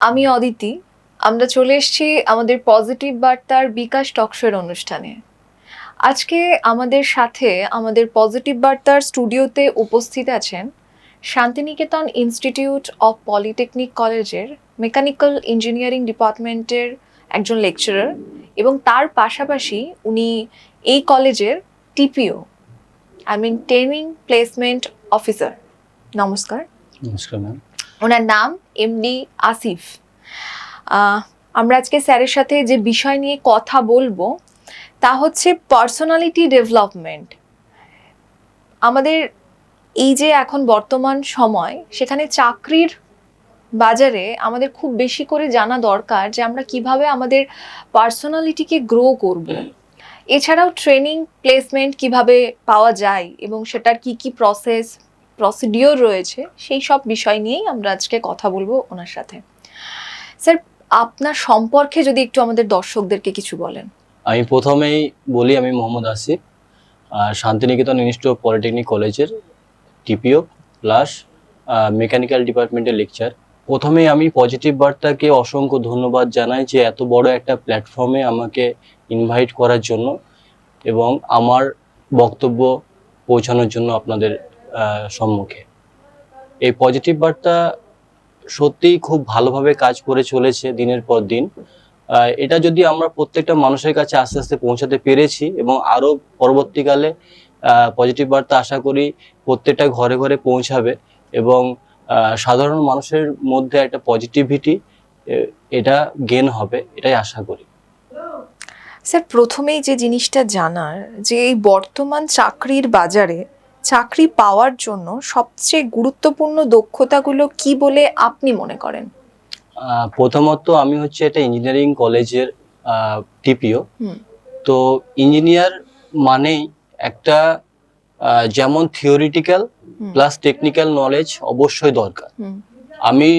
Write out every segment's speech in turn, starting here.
আমি অদিতি, আমরা চলে এসেছি আমাদের পজিটিভ বার্তার বিকাশ টকশোর অনুষ্ঠানে। আজকে আমাদের সাথে আমাদের পজিটিভ বার্তার স্টুডিওতে উপস্থিত আছেন শান্তিনিকেতন ইনস্টিটিউট অফ পলিটেকনিক কলেজের মেকানিক্যাল ইঞ্জিনিয়ারিং ডিপার্টমেন্টের একজন লেকচারার এবং তার পাশাপাশি উনি এই কলেজের TPO, I mean training placement officer. নমস্কার। নমস্কার ম্যাম। ওনার নাম এমডি আসিফ। আমরা আজকে স্যারের সাথে যে বিষয় নিয়ে কথা বলব, তা হচ্ছে পার্সোনালিটি ডেভেলপমেন্ট আমাদের এই যে এখন বর্তমান সময়, সেখানে চাকরির বাজারে আমাদের খুব বেশি করে জানা দরকার যে আমরা কীভাবে আমাদের পার্সোনালিটিকে গ্রো করব। এছাড়াও ট্রেনিং প্লেসমেন্ট কীভাবে পাওয়া যায় এবং সেটার কি কি প্রসেস প্রসিডিওর রয়েছে, সেই সব বিষয় নিয়েই আমরা আজকে কথা বলব ওনার সাথে। স্যার, আপনার সম্পর্কে যদি একটু আমাদের দর্শকদেরকে কিছু বলেন। আমি প্রথমেই বলি, আমি Mohammad Asif Santiniketan institute of polytechnic কলেজের টিপিও প্লাস মেকানিক্যাল ডিপার্টমেন্টের লেকচার প্রথমেই আমি পজিটিভ বার্তাকে অসংখ্য ধন্যবাদ জানাই যে এত বড় একটা প্ল্যাটফর্মে আমাকে ইনভাইট করার জন্য এবং আমার বক্তব্য পৌঁছানোর জন্য আপনাদের সম্মুখে। এই পজিটিভ বার্তা সত্যিই খুব ভালোভাবে কাজ করে চলেছে দিনের পর দিন। এটা যদি আমরা প্রত্যেকটা মানুষের কাছে আস্তে আস্তে পৌঁছাতে পেরেছি এবং আরও পরবর্তীকালে পজিটিভ বার্তা আশা করি প্রত্যেকটা ঘরে ঘরে পৌঁছাবে এবং সাধারণ মানুষের মধ্যে একটা পজিটিভিটি এটা গেন হবে, এটাই আশা করি। স্যার, প্রথমেই যে জিনিসটা জানার যে এই বর্তমান চাকরির বাজারে চাকরি পাওয়ার জন্য সবচেয়ে গুরুত্বপূর্ণ দক্ষতাগুলো কি বলে আপনি মনে করেন? প্রথমত আমি হচ্ছে একটা ইঞ্জিনিয়ারিং কলেজের টিপিও তো ইঞ্জিনিয়ার মানেই একটা যেমন থিওরিটিক্যাল প্লাস টেকনিক্যাল নলেজ অবশ্যই দরকার। আমি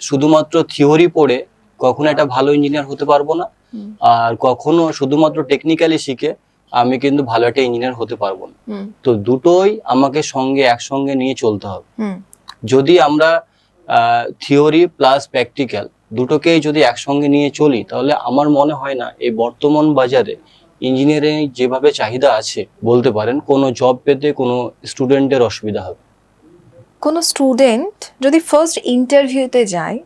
শুধুমাত্র থিওরি পড়ে কখনো একটা ভালো ইঞ্জিনিয়ার হতে পারব না। আর কখনো শুধুমাত্র টেকনিক্যালি শিখে আমি কিন্তু ভালো একটা ইঞ্জিনিয়ার হতে পারব না। তো দুটোই আমাকে সঙ্গে একসঙ্গে নিয়ে চলতে হবে। যদি আমরা থিওরি প্লাস প্র্যাকটিক্যাল দুটোকেই যদি একসঙ্গে নিয়ে চলি তাহলে আমার মনে হয় না এই বর্তমান বাজারে ইঞ্জিনিয়ারিং যেভাবে চাহিদা আছে বলতে পারেন কোনো জব পেতে কোনো স্টুডেন্টের অসুবিধা হবে। কোনো স্টুডেন্ট যদি ফার্স্ট ইন্টারভিউতে যায়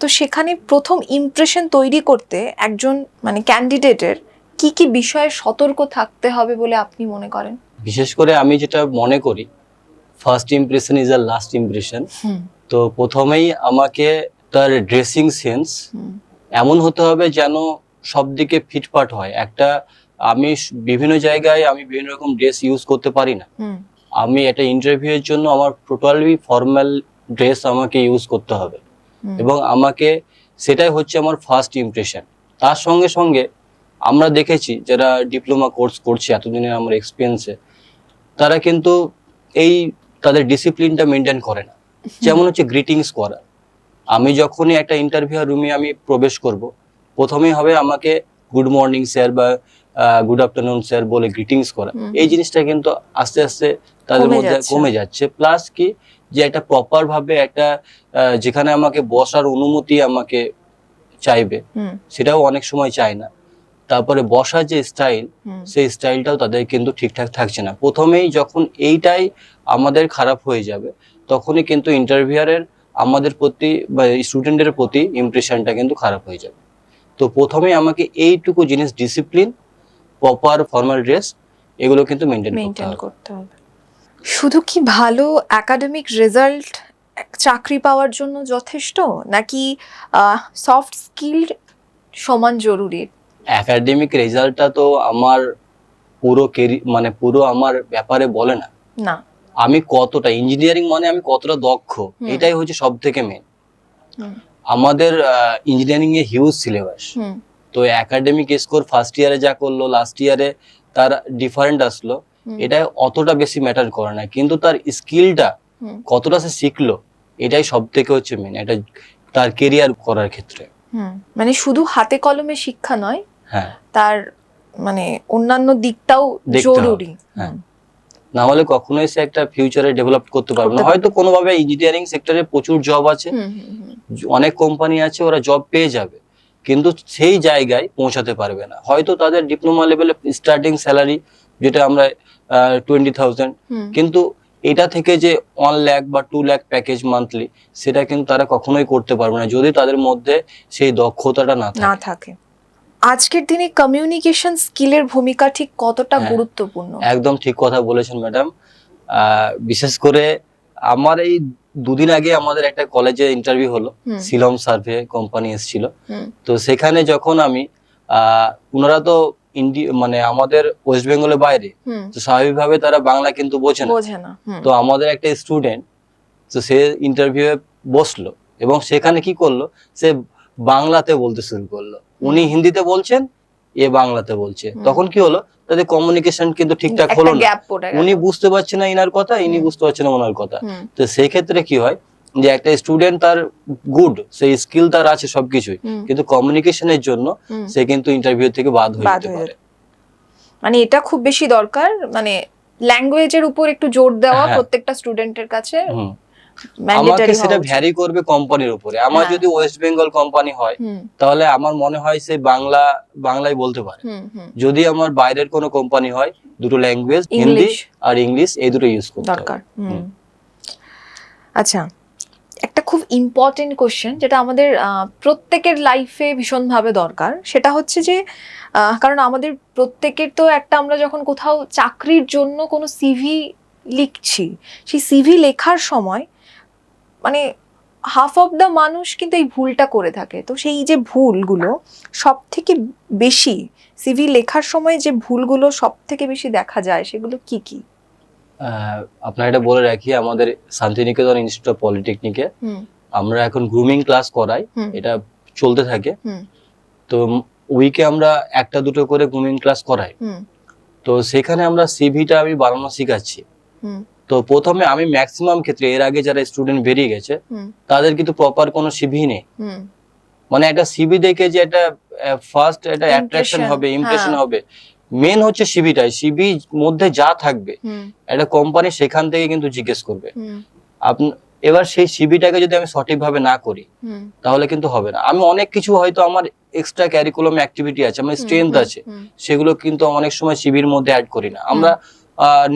তো সেখানে প্রথম ইমপ্রেশন তৈরি করতে একজন মানে ক্যান্ডিডেটের কি কি বিষয়ে সতর্ক থাকতে হবে বলে আপনি মনে করেন? বিশেষ করে আমি যেটা মনে করি first impression is a last impression তো প্রথমেই আমাকে তার ড্রেসিং সেন্স এমন হতে হবে যেন সব দিকে ফিটফাট হয়। একটা আমি বিভিন্ন জায়গায় আমি বিভিন্ন রকম ড্রেস ইউজ করতে পারি না। আমি একটা ইন্টারভিউ এর জন্য আমার টোটালি ফর্মাল ড্রেস আমাকে ইউজ করতে হবে। এবং আমাকে সেটাই হচ্ছে আমার ফার্স্ট ইমপ্রেশন তার সঙ্গে সঙ্গে আমরা দেখেছি যারা ডিপ্লোমা কোর্স করছে এতদিনের আমার এক্সপিরিয়েন্সে তারা কিন্তু এই তাদের ডিসিপ্লিনটা মেনটেন করে না। যেমন হচ্ছে গ্রিটিংস করা। আমি যখনই একটা ইন্টারভিউ রুমে আমি প্রবেশ করব প্রথমেই হবে আমাকে গুড মর্নিং স্যার বা গুড আফটারনুন স্যার বলে গ্রিটিংস করা। এই জিনিসটা কিন্তু আস্তে আস্তে তাদের মধ্যে কমে যাচ্ছে। প্লাস কি যে একটা প্রপার ভাবে একটা যেখানে আমাকে বসার অনুমতি আমাকে চাইবে সেটাও অনেক সময় চায় না। তারপরে বসার যে স্টাইল সেই স্টাইলটাও তাদের কিন্তু ঠিকঠাক থাকছে না। প্রথমেই যখন এইটাই আমাদের খারাপ হয়ে যাবে তখনই কিন্তু ইন্টারভিউয়ারের আমাদের প্রতি বা স্টুডেন্টের প্রতি ইমপ্রেশনটা কিন্তু খারাপ হয়ে যাবে। তো প্রথমে আমাকে এইটুকু জিনিস ডিসিপ্লিন প্রপার ফর্মাল ড্রেস এগুলো কিন্তু মেনটেন করতে হবে। শুধু কি ভালো একাডেমিক রেজাল্ট চাকরি পাওয়ার জন্য যথেষ্ট? নাকি সফট স্কিল সমান জরুরি? একাডেমিক রেজাল্টটা তো আমার পুরো মানে পুরো আমার ব্যাপারে বলে না। না। আমি কতটা ইঞ্জিনিয়ারিং মানে আমি কতটা দক্ষ। এটাই হচ্ছে সব থেকে মেন আমাদের ইঞ্জিনিয়ারিং এ হিউজ সিলেবাস তো একাডেমিক স্কোর ফার্স্ট ইয়ারে যা করল লাস্ট ইয়ারে তার ডিফারেন্ট আসলো। এটা অতটা বেশি ম্যাটার করে না কিন্তু তার স্কিলটা কতটা সে শিখলো এটাই সব থেকে হচ্ছে মেন এটা তার কেরিয়ার করার ক্ষেত্রে। মানে শুধু হাতে কলমে শিক্ষা নয় তার মানে অন্যান্য দিকটাও জরুরি। হ্যাঁ। না হলে কখনোই সে একটা ফিউচারে ডেভেলপ করতে পারবে না। হয়তো কোনোভাবে ইঞ্জিনিয়ারিং সেক্টরে প্রচুর জব আছে। অনেক কোম্পানি আছে ওরা জব পেয়ে যাবে। কিন্তু সেই জায়গায় পৌঁছাতে পারবে না। হয়তো তাদের ডিপ্লোমা লেভেলে স্টার্টিং স্যালারি যেটা আমরা টোয়েন্টি থাউজেন্ড কিন্তু এটা থেকে যে ওয়ান ল্যাক বা টু ল্যাক প্যাকেজ মান্থলি সেটা কিন্তু তারা কখনোই করতে পারবে না যদি তাদের মধ্যে সেই দক্ষতাটা না থাকে। আজকের দিনে কমিউনিকেশন স্কিলের ভূমিকা ঠিক কতটা হ্যাঁ। গুরুত্বপূর্ণ? একদম ঠিক কথা বলেছেন ম্যাডাম। বিশেষ করে আমার এই দুদিন আগে আমাদের একটা কলেজে ইন্টারভিউ হলো। সিলম সার্ভে কোম্পানি এসেছিল। তো সেখানে যখন আমি আহ, ওনারা তো ইন্ডি মানে আমাদের ওয়েস্ট বেঙ্গলের বাইরে। তো স্বাভাবিকভাবে তারা বাংলা কিন্তু বোঝে না। বোঝে না তো আমাদের একটা স্টুডেন্ট তো সে ইন্টারভিউ বসল এবং সেখানে কি করল? সে বাংলাতে বলতে শুরু করল। উনি হিন্দিতে বলছেন এ বাংলাতে বলছে। তখন কি হলো? তাদের কমিউনিকেশন কিন্তু ঠিকঠাক হলো না। উনি বুঝতে পারছে না ইনার কথা ইনি বুঝতে পারছে না ওনার কথা। তো সেই ক্ষেত্রে কি হয় যে একটা স্টুডেন্ট তার গুড সেই স্কিল তার আছে সবকিছুই কিন্তু কমিউনিকেশনের জন্য সে কিন্তু ইন্টারভিউ থেকে বাদ হয়ে যেতে পারে। মানে এটা খুব বেশি দরকার মানে ল্যাঙ্গুয়েজের উপর একটু জোর দেওয়া হ্যাঁ। প্রত্যেকটা স্টুডেন্টের কাছে। আমাকে সেটা ভ্যারি করবে কোম্পানির উপরে। আমার হ্যাঁ। যদি ওয়েস্ট বেঙ্গল কোম্পানি হয় তাহলে আমার মনে হয় সে বাংলা বাংলায় বলতে পারে। যদি আমার বাইরের কোনো কোম্পানি হয় দুটো ল্যাঙ্গুয়েজ হিন্দি ইংলিশ আর ইংলিশ এই দুটো ইউজ করতে দরকার। আচ্ছা একটা খুব ইম্পর্টেন্ট কোশ্চেন যেটা আমাদের প্রত্যেকের লাইফে ভীষণভাবে দরকার। সেটা হচ্ছে যে কারণ আমাদের প্রত্যেকের তো একটা আমরা যখন কোথাও চাকরির জন্য কোনো সিভি লিখছি সেই সিভি লেখার সময় মানে হাফ অফ দ্য মানুষ কিন্তু এই ভুলটা করে থাকে। তো সেই যে ভুলগুলো সব থেকে বেশি সিভি লেখার সময় যে ভুলগুলো সব থেকে বেশি দেখা যায় সেগুলো কি কি? আপনার এটা বলে রাখি আমাদের শান্তিনিকেতন ইনস্টিটিউট অফ পলিটেকনিকে আমরা এখন গ্রুমিং ক্লাস করাই এটা চলতে থাকে। তো উইকে আমরা একটা দুটো করে গ্রুমিং ক্লাস করাই। তো সেখানে আমরা সিভিটা আমি বানানো শিখাচ্ছি। তো প্রথমে আমি ম্যাক্সিমাম ক্ষেত্রে এর আগে যারা স্টুডেন্ট বেরিয়ে গেছে তাদের কিন্তু প্রপার কোনো সিভি নেই। মানে একটা সিভি দেখে যে একটা ফার্স্ট একটা অ্যাট্রাকশন হবে ইমপ্রেশন হ্যাঁ। হবে। মেন হচ্ছে সিভিটাই সিভি মধ্যে যা থাকবে একটা কোম্পানি সেখান থেকে কিন্তু জিজ্ঞেস করবে। আপনি এবার সেই সিভিটাকে যদি আমি সঠিকভাবে না করি তাহলে কিন্তু হবে না। আমি অনেক কিছু হয়তো আমার এক্সট্রা ক্যারিকুলাম অ্যাক্টিভিটি আছে আমার স্ট্রেংথ আছে। সেগুলো কিন্তু অনেক সময় সিভির মধ্যে অ্যাড করি না। আমরা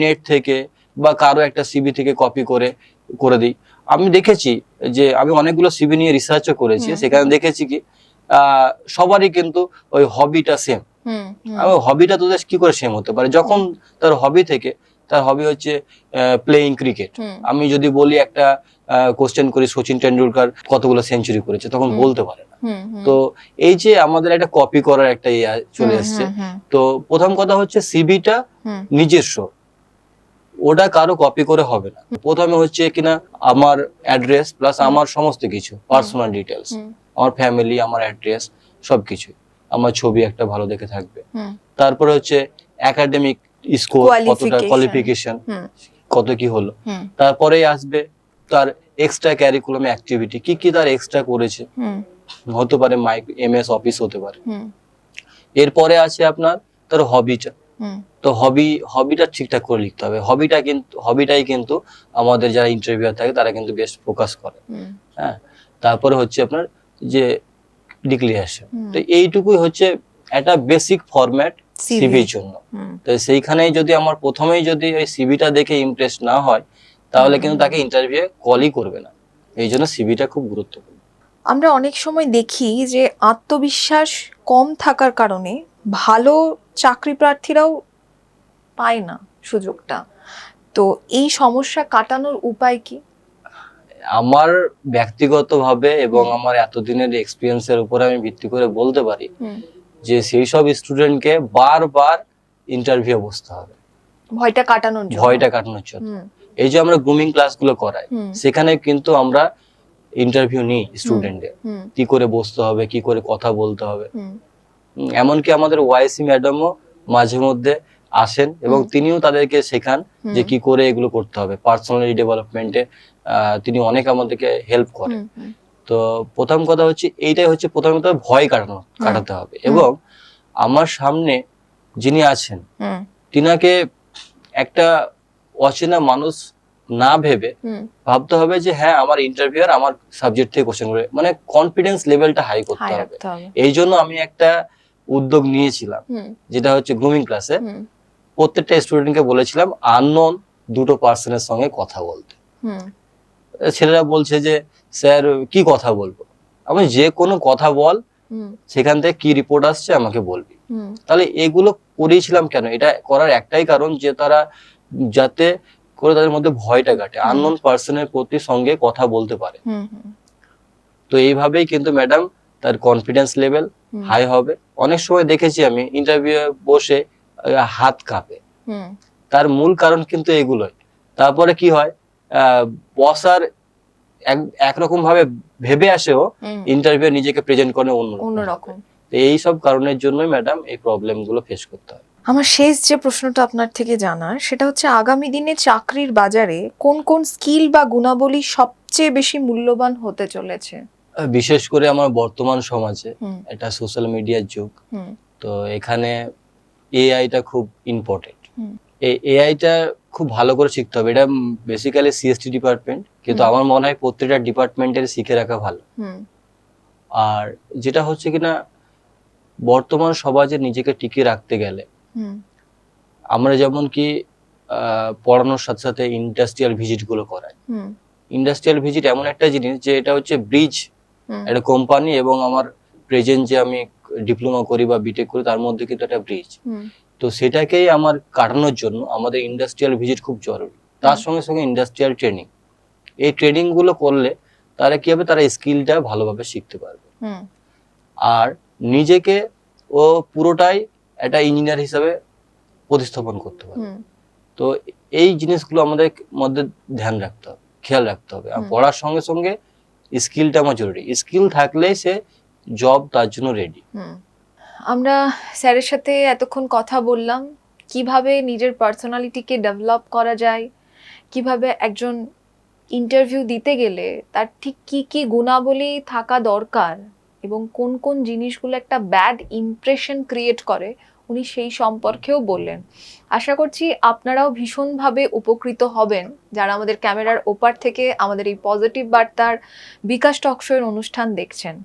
নেট থেকে বা কারও একটা সিভি থেকে কপি করে করে দিই। আমি দেখেছি যে আমি অনেকগুলো সিভি নিয়ে রিসার্চও করেছি। সেখানে দেখেছি কি আহ, সবারই কিন্তু ওই হবিটা সেম হবিটা তোদের কি করে সেম হতে পারে? যখন তার হবি থেকে তার হবি হচ্ছে প্লেইং ক্রিকেট আমি যদি বলি একটা কোশ্চেন করি সচিন টেন্ডুলকার কতগুলো সেঞ্চুরি করেছে? তখন বলতে পারে না। তো এই যে আমাদের একটা কপি করার একটা ইয়া চলে এসছে তো প্রথম কথা হচ্ছে সিবিটা নিজস্ব। ওটা কারও কপি করে হবে না। প্রথমে হচ্ছে কিনা আমার অ্যাড্রেস প্লাস আমার সমস্ত কিছু পার্সোনাল ডিটেলস আমার ফ্যামিলি আমার অ্যাড্রেস সবকিছু। আমার ছবি একটা ভালো দেখে থাকবে। তারপরে হচ্ছে একাডেমিক স্কোর কতটা কোয়ালিফিকেশন কত কি হলো। তারপরেই আসবে তার এক্সট্রা ক্যারিকুলাম অ্যাক্টিভিটি কি কি তার এক্সট্রা করেছে? হতে পারে মাইক এমএস অফিস হতে পারে। এরপরে আছে আপনার তার হবিটা তো হবি হবিটা ঠিকঠাক করে লিখতে হবে। হবিটা কিন্তু হবিটাই কিন্তু আমাদের যারা ইন্টারভিউ থাকে তারা কিন্তু বেশ ফোকাস করে। হ্যাঁ? তারপরে হচ্ছে আপনার যে ডিক্লিয়ারেশন তো এইটুকুই হচ্ছে একটা বেসিক ফরম্যাট সিভির জন্য। তো সেইখানেই যদি আমার প্রথমেই যদি ওই সিভিটা দেখে ইমপ্রেস না হয় তাহলে কিন্তু তাকে ইন্টারভিউ কলই করবে না। এই জন্য সিভিটা খুব গুরুত্বপূর্ণ। আমরা অনেক সময় দেখি যে আত্মবিশ্বাস কম থাকার কারণে ভালো চাকরি প্রার্থীরাও পায় না সুযোগটা। তো এই সমস্যা কাটানোর উপায় কি? আমার ব্যক্তিগতভাবে এবং আমার এতদিনের এক্সপিরিয়েন্সের উপরে আমি ভিত্তি করে বলতে পারি যে সেই সব স্টুডেন্টকে বারবার ইন্টারভিউ বসতে হবে। ভয়টা কাটানোর জন্য। ভয়টা কাটানোর জন্য। এই যে আমরা গ্রুমিং ক্লাসগুলো করাই সেখানে কিন্তু আমরা ইন্টারভিউ নিই স্টুডেন্টের হুম, কি করে বসতে হবে কি করে কথা বলতে হবে। এমনকি আমাদের ওয়াইসি ম্যাডামও মাঝে মধ্যে আসেন এবং তিনিও তাদেরকে শেখান যে কি করে এগুলো করতে হবে। পার্সোনালি ডেভেলপমেন্টে তিনি অনেক আমাদেরকে হেল্প করেন। তো প্রথম কথা হচ্ছে এইটাই হচ্ছে প্রথম কথা ভয় কাটানো কাটাতে হবে। এবং আমার সামনে যিনি আছেন তিনাকে একটা অচেনা মানুষ না ভেবে ভাবতে হবে যে হ্যাঁ আমার ইন্টারভিউয়ার আমার সাবজেক্ট থেকে কোশ্চেন করে মানে কনফিডেন্স লেভেলটা হাই করতে হবে। এই জন্য আমি একটা উদ্যোগ নিয়েছিলাম যেটা হচ্ছে গ্রুমিং ক্লাসে প্রত্যেকটা স্টুডেন্টকে বলেছিলাম আননোন দুটো পার্সনের সঙ্গে কথা বলতে। ছেলেরা বলছে যে স্যার কি কথা বলব? আমি যে কোনো কথা বল সেখান থেকে কি রিপোর্ট আসছে আমাকে বলবি। তাহলে এগুলো করিয়েছিলাম কেন? এটা করার একটাই কারণ যে তারা যাতে করে তাদের মধ্যে ভয়টা কাটে হুম। আননোন পার্সনের প্রতি সঙ্গে কথা বলতে পারে। তো এইভাবেই কিন্তু ম্যাডাম তার কনফিডেন্স লেভেল। হাই হবে। অনেক সময় দেখেছি আমি ইন্টারভিউ বসে হাত কাঁপে। তার মূল কারণ কিন্তু এগুলোই। তারপরে কি হয় বসার এক একরকম ভাবে ভেবে আসেও ইন্টারভিউ নিজেকে প্রেজেন্ট করে অন্য অন্যরকম। এই সব কারণের জন্যই ম্যাডাম এই প্রবলেমগুলো ফেস করতে হয়। আমার শেষ যে প্রশ্নটা আপনার থেকে জানার সেটা হচ্ছে আগামী দিনে চাকরির বাজারে কোন কোন স্কিল বা গুণাবলী সবচেয়ে বেশি মূল্যবান হতে চলেছে? বিশেষ করে আমার বর্তমান সমাজে এটা সোশ্যাল মিডিয়ার যুগ। তো এখানে এআইটা খুব ইম্পর্টেন্ট। এই এআইটা খুব ভালো করে শিখতে হবে। এটা বেসিক্যালি সিএসটি ডিপার্টমেন্ট কিন্তু আমার মনে হয় প্রত্যেকটা ডিপার্টমেন্টের শিখে রাখা ভালো। আর যেটা হচ্ছে কিনা বর্তমান সমাজে নিজেকে টিকিয়ে রাখতে গেলে আমরা যেমন কি পড়ানোর সাথে সাথে ইন্ডাস্ট্রিয়াল ভিজিটগুলো করাই। ইন্ডাস্ট্রিয়াল ভিজিট এমন একটা জিনিস যে এটা হচ্ছে ব্রিজ একটা কোম্পানি এবং আমার প্রেজেন্ট যে আমি ডিপ্লোমা করি বা বিটেক করি তার মধ্যে কিন্তু একটা ব্রিজ তো সেটাকেই আমার কাটানোর জন্য আমাদের ইন্ডাস্ট্রিয়াল ভিজিট খুব জরুরি। তার সঙ্গে সঙ্গে ইন্ডাস্ট্রিয়াল ট্রেনিং এই ট্রেনিংগুলো করলে তারা কি হবে? তারা স্কিলটা ভালোভাবে শিখতে পারবে। আর নিজেকে ও পুরোটাই একটা ইঞ্জিনিয়ার হিসাবে প্রতিস্থাপন করতে পারবে। তো এই জিনিসগুলো আমাদের মধ্যে ধ্যান রাখতে হবে খেয়াল রাখতে হবে। আর পড়ার সঙ্গে সঙ্গে স্কিলটা আমার জরুরি স্কিল থাকলে সে জব তার জন্য রেডি আমরা স্যারের সাথে এতক্ষণ কথা বললাম, কীভাবে নিজের পার্সোনালিটিকে ডেভেলপ করা যায়, কীভাবে একজন ইন্টারভিউ দিতে গেলে তার ঠিক কি কি গুণাবলী থাকা দরকার এবং কোন কোন জিনিসগুলো একটা ব্যাড ইমপ্রেশন ক্রিয়েট করে উনি সেই সম্পর্কেও বললেন। আশা করছি আপনারাও ভীষণভাবে উপকৃত হবেন। যারা আমাদের ক্যামেরার ওপার থেকে আমাদের এই পজিটিভ বার্তার বিকাশ টকশোয়ের অনুষ্ঠান দেখছেন।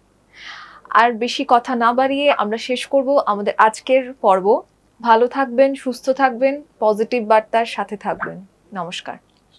আর বেশি কথা না বাড়িয়ে আমরা শেষ করব আমাদের আজকের পর্ব। ভালো থাকবেন, সুস্থ থাকবেন পজিটিভ বার্তার সাথে থাকবেন। নমস্কার।